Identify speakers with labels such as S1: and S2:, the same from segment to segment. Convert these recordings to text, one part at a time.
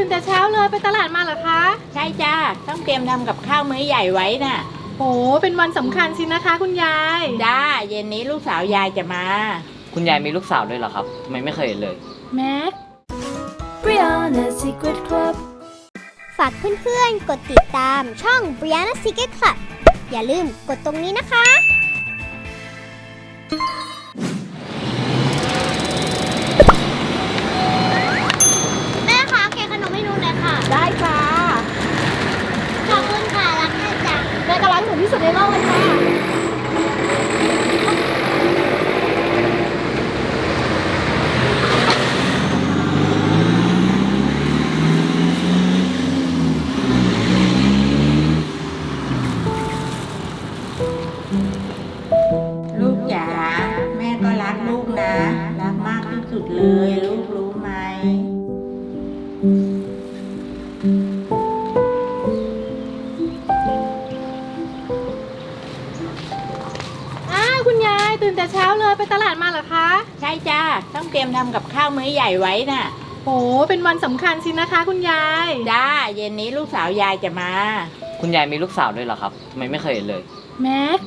S1: ตื่นแต่เช้าเลยไปตลาดมาเหรอคะ
S2: ใช่จ้าต้องเตรียมทำกับข้าวมื้อใหญ่ไว้น่ะ
S1: โหเป็นวันสำคัญสินะคะ คุณยาย
S2: จ้า เย็นนี้ลูกสาวยายจะมา
S3: คุณยายมีลูกสาวด้วยเหรอครับทำไมไม่เคยเห็นเลย
S1: แม็ก
S4: Brianna Secret Club
S5: ฝากเพื่อนๆ กดติดตามช่อง Brianna Secret Club อย่าลืมกดตรงนี้นะคะ
S1: สุดในโลกเลยค่ะ
S2: ลูกจ๋าแม่ก็รักลูกนะ รักมากที่สุดเลย
S1: เช้าเลยไปตลาดมาเหรอคะ
S2: ใช่จ้าต้องเตรียมทำกับข้าวมื้อใหญ่ไว้น่ะ
S1: โห เป็นวันสำคัญสินะคะ คุณยาย
S2: จ้า เย็นนี้ลูกสาวยายจะมา
S3: คุณยายมีลูกสาวด้วยเหรอครับทำไมไม่เคยเห็นเลย
S1: แม็ก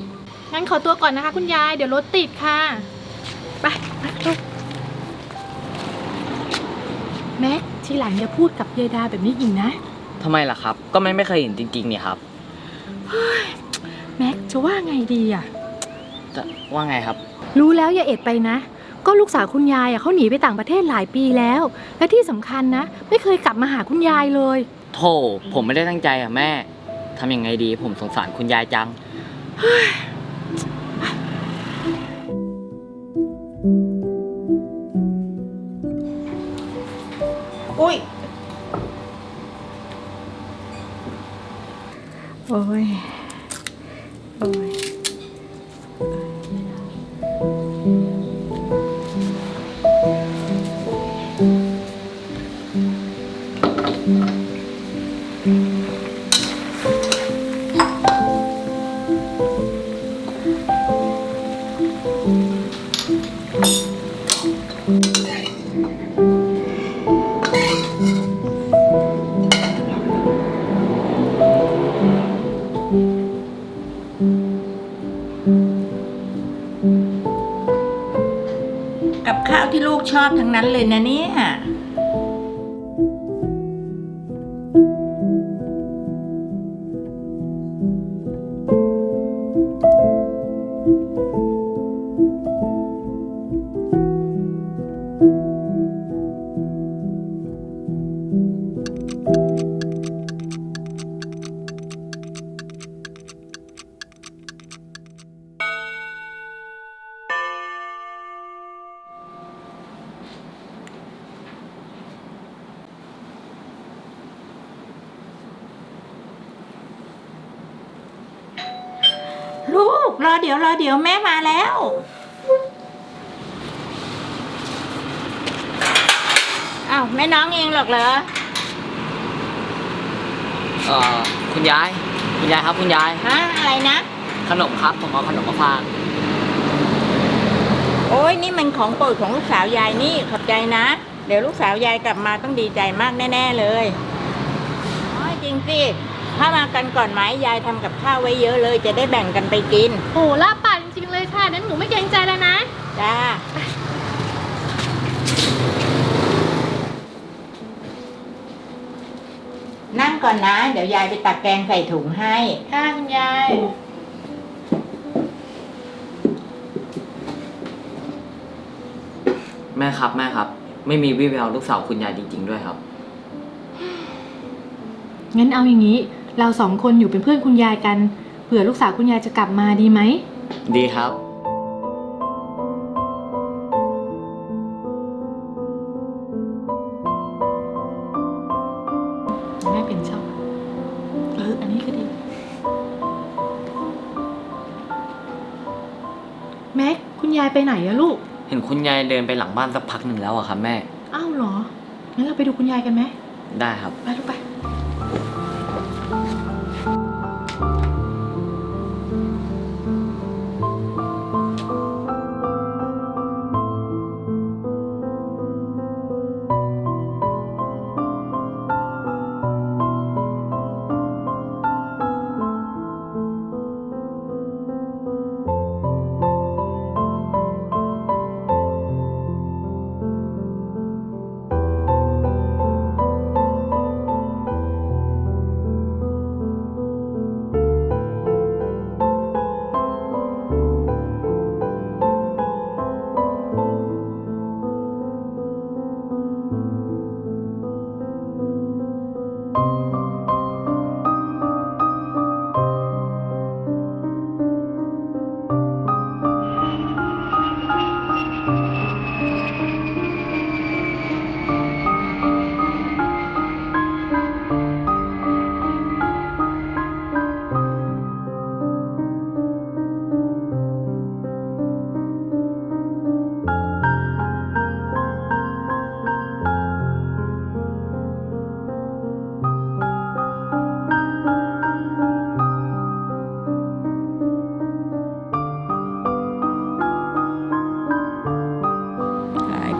S1: งั้นขอตัวก่อนนะคะ คุณยาย เดี๋ยวรถติดค่ะ ไปไปลูกแม็ก ทีหลังอย่าพูดกับยายดาแบบนี้อีกนะ
S3: ทำไมล่ะครับ ก็ไม่ไม่เคยเห็นจริงๆนี่ครับ
S1: แม็ก จะว่าไงดีอะ
S3: จะว่าไงครับ
S1: รู้แล้วอย่าเอ็ดไปนะ ก็ลูกสาวคุณยายอะเขาหนีไปต่างประเทศหลายปีแล้ว และที่สำคัญนะ ไม่เคยกลับมาหาคุณยายเลย
S3: โธ่ผมไม่ได้ตั้งใจอะแม่ทำยังไงดี ผมสงสารคุณยายจัง
S1: อุ้ย โอ้ย
S2: กับข้าวที่ลูกชอบทั้งนั้นเลยนะเนี่ย ลูก รอเดี๋ยวรอเดี๋ยวแม่มาแล้ว อ้าวแม่น้องเองหรอกเหรอ
S3: เอ่อคุณยาย คุณยายครับคุณยาย
S2: ฮะ อะไรนะ
S3: ขนมครับ ผมเอาขนมมาฝาก
S2: โอ้ยนี่มันของโปรดของลูกสาวยายนี่ขอบใจนะ เดี๋ยวลูกสาวยายกลับมาต้องดีใจมากแน่ ๆ เลย อ๋อจริงสิ ถ้ามากันก่อนไหมยายทำกับข้าวไว้เยอะเลย จะได้แบ่งกันไปกิน
S1: โหลาบปากจริงๆเลยค่ะนั้นหนูไม่เกรงใจแล้วนะ
S2: จ้านั่งก่อนนะ เดี๋ยวยายไปตักแกงใส่ถุงให้
S1: ค่ะคุณยาย
S3: แม่ครับแม่ครับ ไม่มีวิแววลูกสาวคุณยายจริง ๆ ด้วยครับ
S1: งั้นเอาอย่างนี้ เราสองคนอยู่เป็นเพื่อนคุณยายกัน เผื่อลูกสาวคุณยายจะกลับมาดีไหม
S3: ดีครับ
S1: แม่เปลี่ยนช่องเออ อันนี้ก็ดี แม็ก คุณยายไปไหนอะลูก
S3: เห็นคุณยายเดินไปหลังบ้านสักพักหนึ่งแล้วอะครับแม่
S1: อ้าวเหรอ งั้นเราไปดูคุณยายกันไหม
S3: ได้ครับ
S1: ไปลูกไป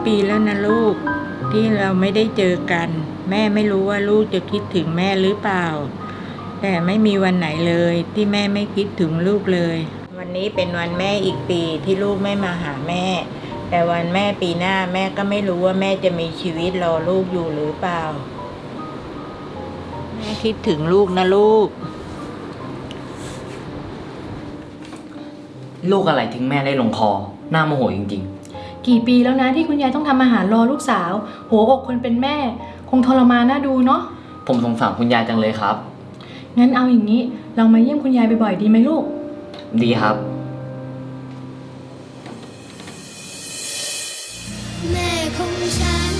S2: ปีแล้วนะลูก ที่เราไม่ได้เจอกัน แม่ไม่รู้ว่าลูกจะคิดถึงแม่หรือเปล่า แต่ไม่มีวันไหนเลยที่แม่ไม่คิดถึงลูกเลย วันนี้เป็นวันแม่อีกปีที่ลูกไม่มาหาแม่ แต่วันแม่ปีหน้าแม่ก็ไม่รู้ว่าแม่จะมีชีวิตรอลูกอยู่หรือเปล่า แม่คิดถึงลูกนะลูก
S3: ลูกอะไรทิ้งแม่ได้ลงคอ หน้าโมโหจริง
S1: กี่ปีแล้วนะที่คุณยายต้องทำอาหารรอลูกสาว หัวอกคนเป็นแม่ คงทรมานน่าดูเนาะ
S3: ๆผมสงสารคุณยายจังเลยครับ
S1: งั้นเอาอย่างนี้ เรามาเยี่ยมคุณยายบ่อยๆดีไหมลูก
S3: ดีครับ
S5: แม่ของฉั